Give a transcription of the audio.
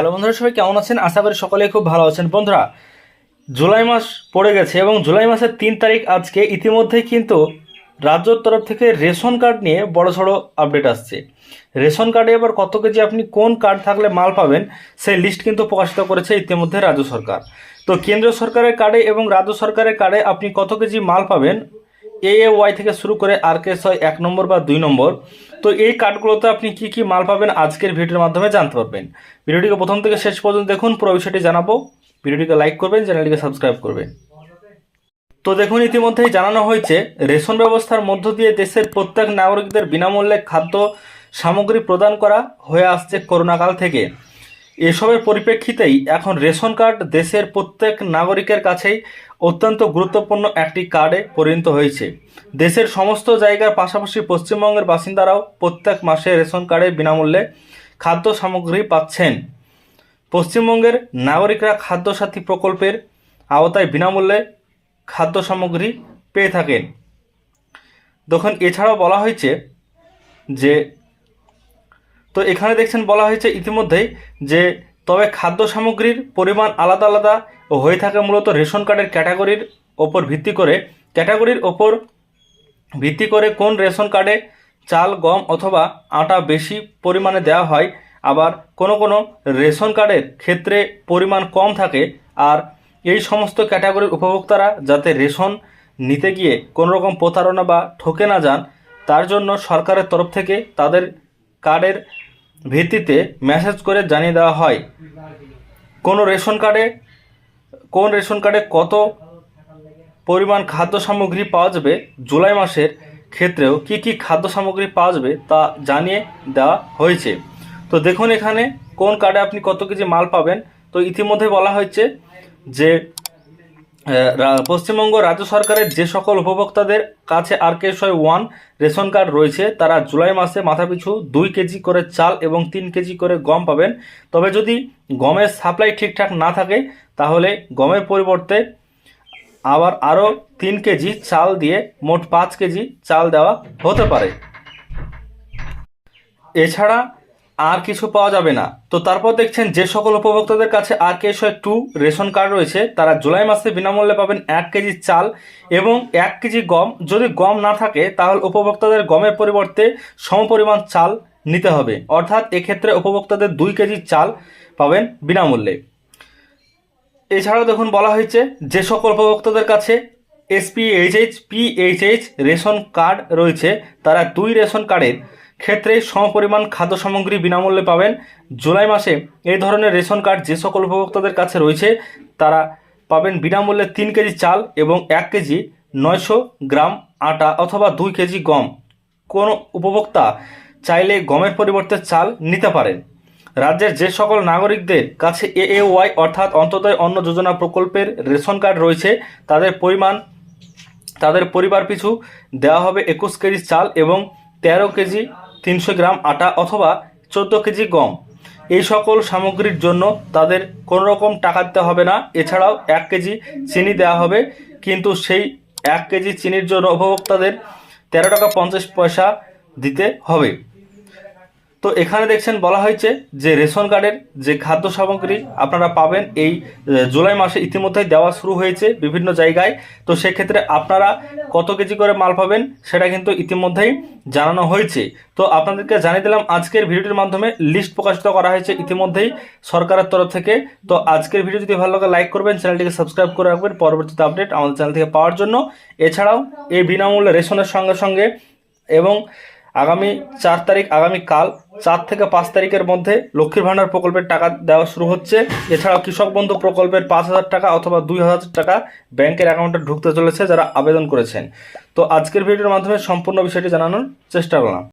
Hello বন্ধুরা, সবাই কেমন আছেন? আশা করি সকলে খুব ভালো আছেন। বন্ধুরা, জুলাই মাস পড়ে গেছে এবং জুলাই মাসের তিন তারিখ আজকে ইতিমধ্যেই কিন্তু রাজ্যর তরফ থেকে রেশন কার্ড নিয়ে বড় সড়ো আপডেট আসছে। রেশন কার্ডে এবার কত কেজি আপনি কোন কার্ড থাকলে মাল পাবেন, সেই লিস্ট কিন্তু প্রকাশিত করেছে ইতিমধ্যে রাজ্য সরকার। তো কেন্দ্রীয় সরকারের কার্ডে এবং রাজ্য সরকারের কার্ডে আপনি কত কেজি মাল পাবেন এ এ ওয়াই থেকে শুরু করে আর কে ছয় এক নম্বর বা দুই নম্বর। তো এই কার্ডগুলোতে আপনি কি কি মাল পাবেন আজকের ভিডিওর মাধ্যমে জানতে পারবেন। ভিডিওটিকে প্রথম থেকে শেষ পর্যন্ত দেখুন, পুরো বিষয়টি জানাব। ভিডিওটিকে লাইক করবেন, চ্যানেলটিকে সাবস্ক্রাইব করবেন। তো দেখুন, ইতিমধ্যেই জানানো হয়েছে, রেশন ব্যবস্থার মধ্য দিয়ে দেশের প্রত্যেক নাগরিকদের বিনামূল্যে খাদ্য সামগ্রী প্রদান করা হয়ে আসছে করোনাকাল থেকে। এসবের পরিপ্রেক্ষিতেই এখন রেশন কার্ড দেশের প্রত্যেক নাগরিকের কাছেই অত্যন্ত গুরুত্বপূর্ণ একটি কার্ডে পরিণত হয়েছে। দেশের সমস্ত জায়গার পাশাপাশি পশ্চিমবঙ্গের বাসিন্দারাও প্রত্যেক মাসে রেশন কার্ডে বিনামূল্যে খাদ্য সামগ্রী পাচ্ছেন। পশ্চিমবঙ্গের নাগরিকরা খাদ্য সাথী প্রকল্পের আওতায় বিনামূল্যে খাদ্য সামগ্রী পেয়ে থাকেন। তখন এছাড়াও বলা হয়েছে যে, তো এখানে দেখছেন বলা হয়েছে ইতিমধ্যেই যে তবে খাদ্য সামগ্রীর পরিমাণ আলাদা আলাদা ও হয়ে থাকে মূলত রেশন কার্ডের ক্যাটাগরির ওপর ভিত্তি করে। ক্যাটাগরির ওপর ভিত্তি করে কোন রেশন কার্ডে চাল, গম অথবা আটা বেশি পরিমাণে দেওয়া হয়, আবার কোনো কোনো রেশন কার্ডের ক্ষেত্রে পরিমাণ কম থাকে আর এই সমস্ত ক্যাটাগরির উপভোক্তারা যাতে রেশন নিতে গিয়ে কোনো রকম প্রতারণা বা ঠকে না যান, তার জন্য সরকারের তরফ থেকে তাদের কার্ডের ভিত্তিতে মেসেজ করে জানিয়ে দেওয়া হয়। কোনো রেশন কার্ডে, কোন রেশন কার্ডে কত পরিমাণ খাদ্য সামগ্রী পাওয়া যাবে জুলাই মাসের ক্ষেত্রেও কি কি খাদ্য সামগ্রী পাওয়া যাবে তা জানিয়ে দেওয়া হয়েছে। তো দেখুন এখানে কোন কার্ডে আপনি কত কেজি মাল পাবেন। তো ইতিমধ্যে বলা হয়েছে যে পশ্চিমবঙ্গ রাজ্য সরকারের যে সকল উপভোক্তাদের কাছে R K one ration card রয়েছে, তারা জুলাই মাসে মাথাপিছু দুই কেজি করে চাল এবং তিন কেজি করে গম পাবেন। তবে যদি গমের সাপ্লাই ঠিকঠাক না থাকে, তাহলে গমের পরিবর্তে আবার আরও তিন কেজি চাল দিয়ে মোট পাঁচ কেজি চাল দেওয়া হতে পারে। এছাড়া আর কিছু পাওয়া যাবে না। তো তারপর দেখছেন যে সকল উপভোক্তাদের কাছে R K two ration card রয়েছে, তারা জুলাই মাসে বিনামূল্যে পাবেন এক কেজি চাল এবং এক কেজি গম। যদি গম না থাকে, তাহলে উপভোক্তাদের গমের পরিবর্তে সমপরিমাণ চাল নিতে হবে। অর্থাৎ এক্ষেত্রে উপভোক্তাদের দুই কেজি চাল পাবেন বিনামূল্যে। এছাড়াও দেখুন, বলা হয়েছে যে সকল উপভোক্তাদের কাছে এসপিএইচএইচ পিএইচএইচ রেশন কার্ড রয়েছে, তারা দুই রেশন কার্ডের ক্ষেত্রে সমপরিমাণ খাদ্য সামগ্রী বিনামূল্যে পাবেন। জুলাই মাসে এই ধরনের রেশন কার্ড যে সকল উপভোক্তাদের কাছে রয়েছে, তারা পাবেন বিনামূল্যে তিন কেজি চাল এবং এক কেজি নয়শো গ্রাম আটা অথবা দুই কেজি গম। কোনো উপভোক্তা চাইলে গমের পরিবর্তে চাল নিতে পারেন। রাজ্যের যে সকল নাগরিকদের কাছে এ ওয়াই অর্থাৎ অন্তোদয় অন্ন যোজনা প্রকল্পের রেশন কার্ড রয়েছে, তাদের পরিমাণ, তাদের পরিবার পিছু দেওয়া হবে একুশ কেজি চাল এবং তেরো কেজি তিনশো গ্রাম আটা অথবা চোদ্দ কেজি গম। এই সকল সামগ্রীর জন্য তাদের কোনো রকম টাকা দিতে হবে না। এছাড়াও এক কেজি চিনি দেওয়া হবে। কিন্তু সেই এক কেজি চিনির জন্য উপভোক্তাদের তেরো টাকা পঞ্চাশ পয়সা দিতে হবে। তো এখানে দেখছেন বলা হয়েছে যে রেশন কার্ডের যে খাদ্য সামগ্রী আপনারা পাবেন এই জুলাই মাসে ইতিমধ্যেই দেওয়া শুরু হয়েছে বিভিন্ন জায়গায়। তো সেক্ষেত্রে আপনারা কত কেজি করে মাল পাবেন সেটা কিন্তু ইতিমধ্যেই জানানো হয়েছে। তো আপনাদেরকে জানিয়ে দিলাম, আজকের ভিডিওটির মাধ্যমে লিস্ট প্রকাশিত করা হয়েছে ইতিমধ্যেই সরকারের তরফ থেকে। তো আজকের ভিডিও যদি ভালো লাগে, লাইক করবেন, চ্যানেলটিকে সাবস্ক্রাইব করে রাখবেন। পরবর্তীতে আপডেট আমাদের চ্যানেল থেকে পাওয়ার জন্য। এছাড়াও এই বিনামূল্যে রেশনের সঙ্গে সঙ্গে এবং আগামী চার তারিখ আগামীকাল চার থেকে পাঁচ তারিখের মধ্যে লক্ষ্মীর ভাণ্ডার প্রকল্পের টাকা দেওয়া শুরু হচ্ছে। এছাড়াও কৃষক বন্ধু প্রকল্পের পাঁচ হাজার টাকা অথবা দুই হাজার টাকা ব্যাংকের অ্যাকাউন্টে ঢুকতে চলেছে যারা আবেদন করেছেন। তো আজকের ভিডিওর মাধ্যমে সম্পূর্ণ বিষয়টি জানানোর চেষ্টা করলাম।